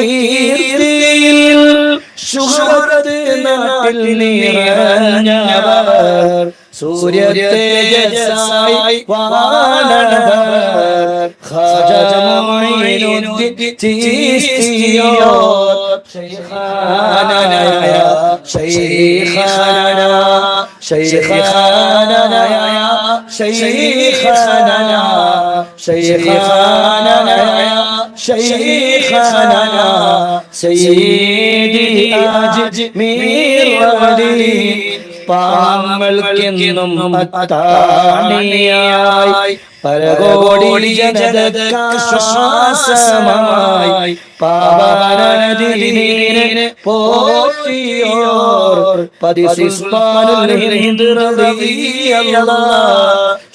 കീർത്തിയിൽ ശുഹ്റത്ത് നാട്ടിൽ നിറഞ്ഞവർ സൂര്യ തേജസായി വാണവർ ഖാജമുഈനുദ്ദീൻ ചിസ്തിയോ ശൈഖാനയ ശൈഖാനന ശൈഖാനയ ശൈഖാനന ശൈഖാനന. ശൈഖാനന سيدي അജ്മീർ വലി പാങ്ങൾക്കെന്നും അത്താണിയായി പരകോടി ജനതശ്വാസമായി പാവനദിനെ പോറ്റിയോർ പതിസിസ്മാനുൽ ഹിന്ദ്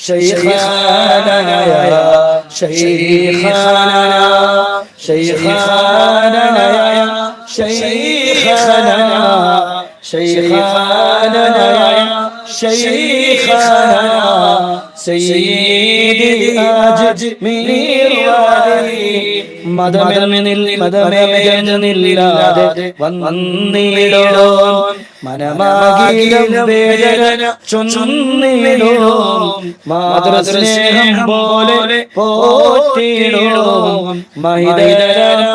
ശൈഖാനയ ശൈഖാനന ശൈഖാനന ശൈഖാനന ശൈഖാനന ശൈഖാനന സയ്യിദി അജ്മീർ വലി മതമെന്നിൽ മതമേജനില്ലാതെ വന്നിടോ മനമാകിലും വേദന ചൊന്നിടോ. മാതൃസ്നേഹം പോലെ പോറ്റിടോ മഹിതരനോ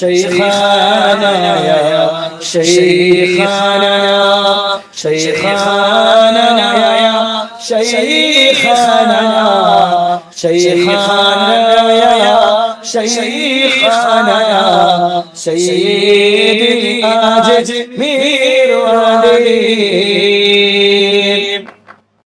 ശൈഖാനയ ശൈഖാനയ ശൈഖാനയ ശൈഖാനയ ശൈഖാനയ ശൈഖാനയ സയ്യിദി അജ്മീർ